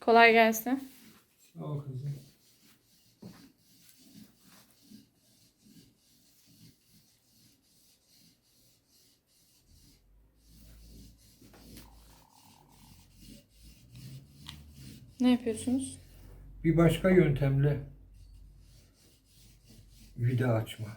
Kolay gelsin. Sağ ol kızım. Ne yapıyorsunuz? Bir başka yöntemle vida açma.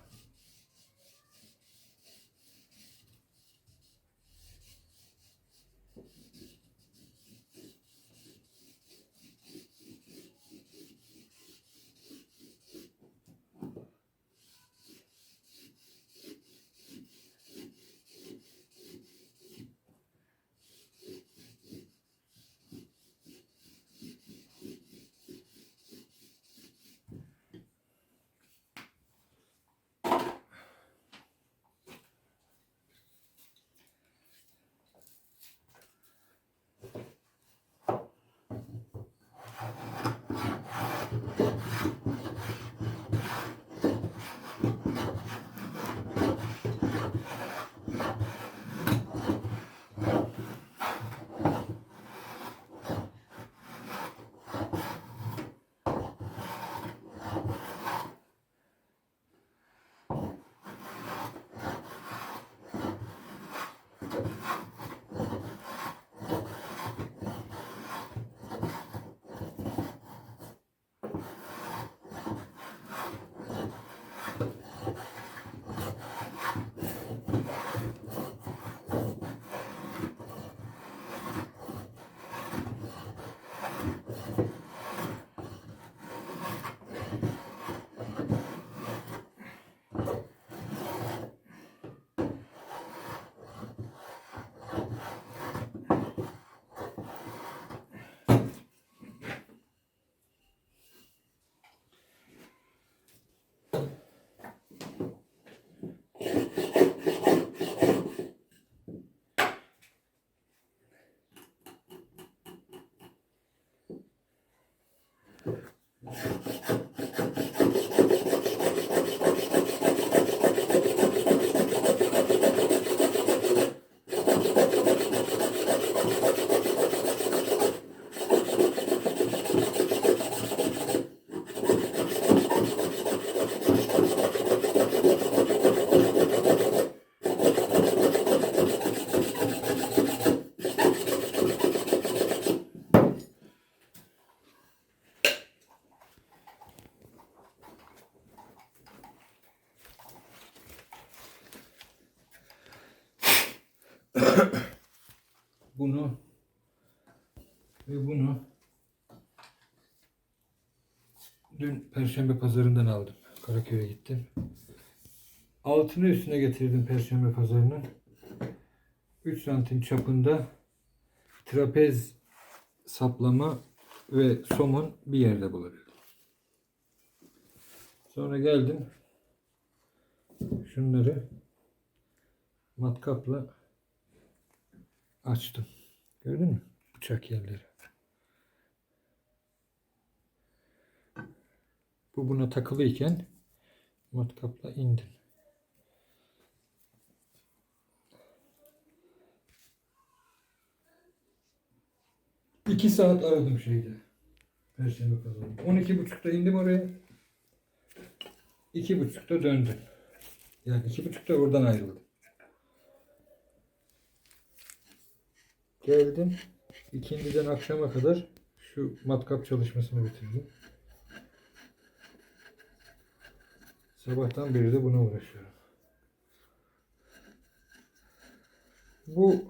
Bunu ve bunu dün Perşembe pazarından aldım. Karaköy'e gittim. Altını üstüne getirdim Perşembe pazarının. 3 santim çapında trapez saplama ve somun bir yerde bulabildim. Sonra geldim. Şunları matkapla açtım. Gördün mü? Bıçak yerleri. Bu buna takılıyken matkapla indim. İki saat aradım şeyde. Perşembe pazarı. 12.30'da indim oraya. İki buçukta döndüm. Yani iki buçukta oradan ayrıldım. Geldim. İkindiden akşama kadar şu matkap çalışmasını bitirdim. Sabahtan beri de buna uğraşıyorum. Bu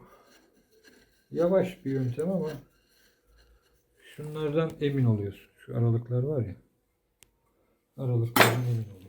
yavaş bir yöntem ama şunlardan emin oluyorsun. Şu aralıklar var ya. Aralıklardan emin oluyorsun.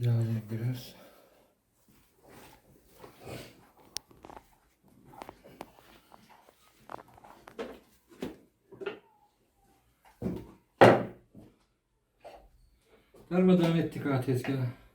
Yağlayayım biraz. Darmadağın ettik ha tezgahı.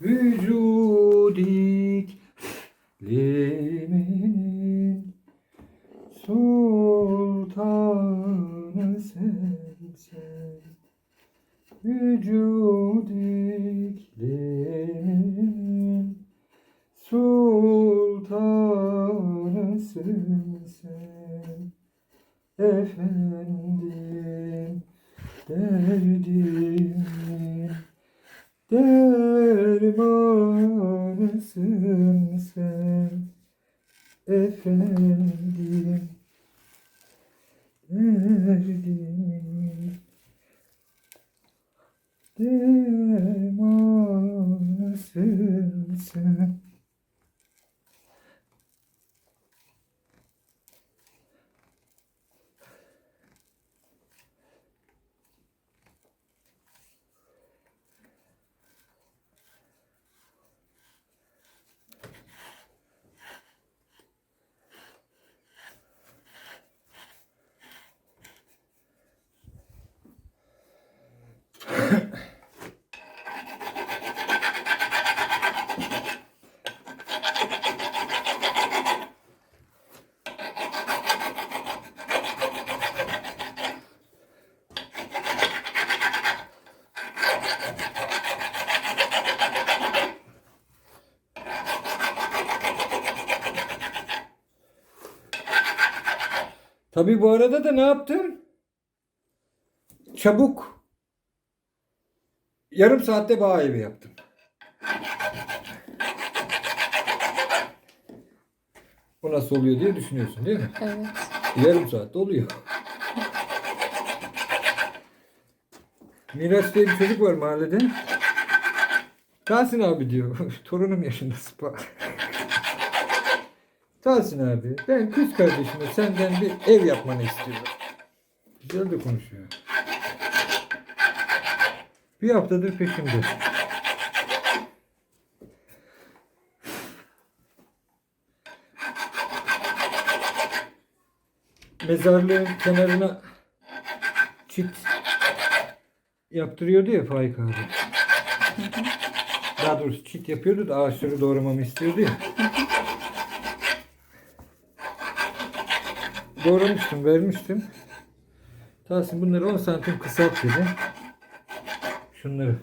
Vücudik limin sultanı sensin. Vücudiklimin sultanısın sen Efendim derdimin dermanısın sen Efendim. Derdimin dermanısın sen Tabii bu arada da ne yaptım? Çabuk. Yarım saatte bağ evi yaptım. Bu nasıl oluyor diye düşünüyorsun değil mi? Evet. Yarım saatte oluyor. Miraç diye bir çocuk var mahallede. Tahsin abi diyor. Torunum yaşında spa. Tahsin abi ben kız kardeşime senden bir ev yapmanı istiyorum. Güzel de konuşuyor. Bir haftadır peşimde. Mezarlığın kenarına çit yaptırıyordu ya Faik abi. Daha doğrusu çit yapıyordu da ağaçları doğramamı istiyordu ya. Doğramıştım, vermiştim. Tahsin bunları 10 santim kısalt dedi. Şunları.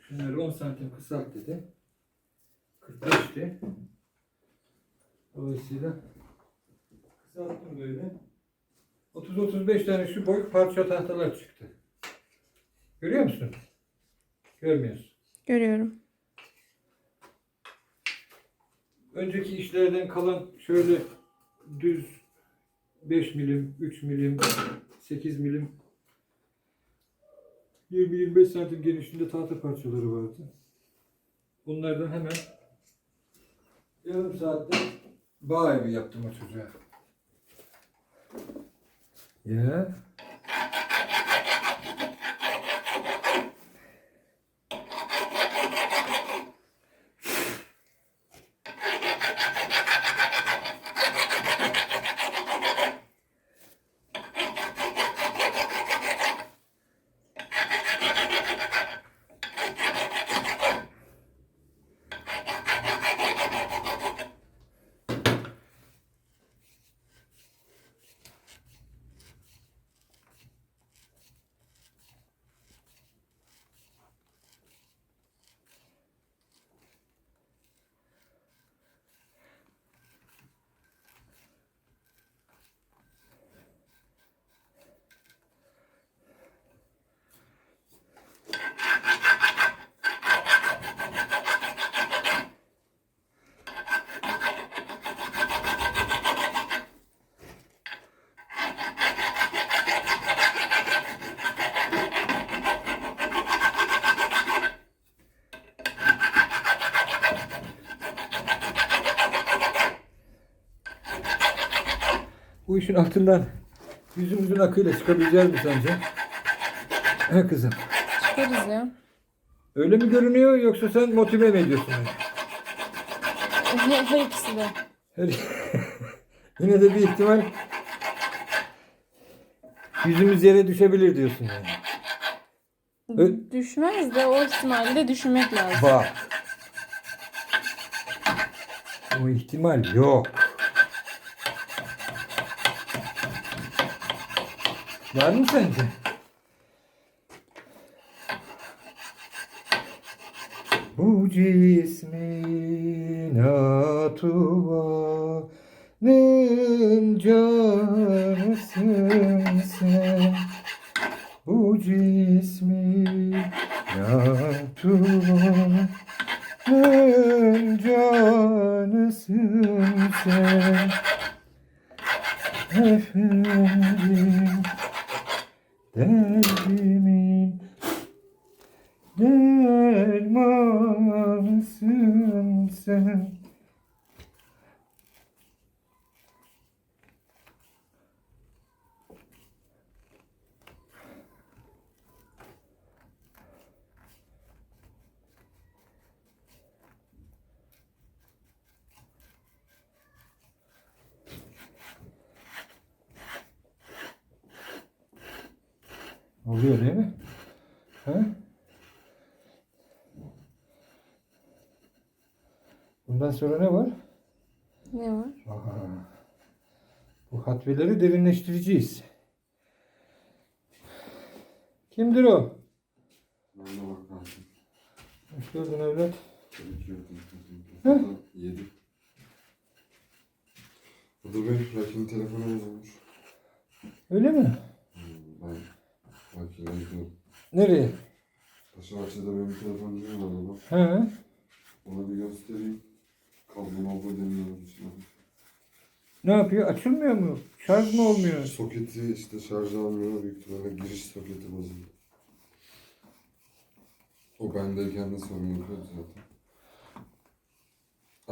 Şunları 10 santim kısalt dedi. 45'ti. Dolayısıyla kısalttım böyle. 30-35 tane şu boy parça tahtalar çıktı. Görüyor musun? Görmüyorsun. Görüyorum. Önceki işlerden kalan şöyle düz 5 milim, 3 milim, 8 milim 20-25 santim genişliğinde tahta parçaları vardı. Bunlardan hemen yarım saatte bağ evi yaptım o çocuğa. Ya. Bu işin altından yüzümüzün akıyla çıkabileceğiz mi sence? He kızım. Çıkarız ya. Öyle mi görünüyor yoksa sen motive mi ediyorsun? Her, her ikisi de. Her- Yine de bir ihtimal yüzümüz yere düşebilir diyorsun yani. Ö- Düşmez de o ihtimali de düşünmek lazım. Bak. O ihtimal yok. Var mı sence? Bu cismin atuvanın canısın sen. Bu cismin atuvanın canısın sen. Efendim derdimin dermanısın sen. Oluyor değil mi? Ha? Bundan sonra ne var? Ne var? Aha. Bu hatveleri derinleştireceğiz. Kimdir o? Ben de bakalım. Hoş geldin evlat. Hı? Yedi. Bu da benim Rakin telefonu bozulmuş. Öyle mi? Gidiyorum. Nereye? Paşabahçe'de benim telefonum var baba. Ha? Ona bir göstereyim. Kablo mablo demiyorum içine. Ne yapıyor? Açılmıyor mu? Şarj mı olmuyor? Soketi işte şarj almıyor. Büyük ihtimalle giriş soketi bozuldu. O bendeyken de sorun yapıyordu zaten.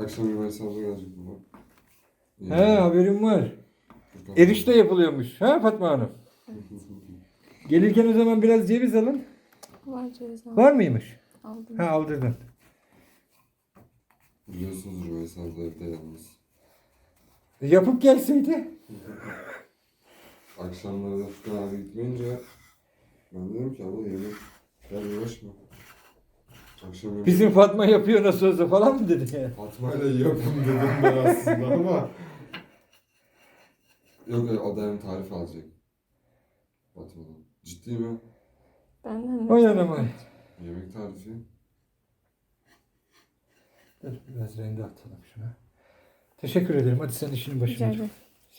Akşam bir hesabı gelecek baba. He haberim var. Erişte yapılıyormuş. Ha Fatma Hanım? Gelirken o zaman biraz ceviz alın. Var ceviz aldım. Var mıymış? aldım. Ha aldırdın. Biliyorsunuz Rümeysa abla evde yalnız. Yapıp gelseydi. Akşamları da Furkan abi gitmeyince ben dedim ki abla yemek gel uğraşma. Akşam yemek Bizim Fatma yapıyor nasıl olsa falan mı dedi. Fatma'yla yapın dedim ben aslında ama Yok yok o da hem tarif alacak. Fatma'dan. Ciddi mi? Benden O yanıma. Yemek tarifi. Dur biraz rende atalım şuna. Teşekkür ederim. Hadi sen işinin Rica başına. dur. ederim.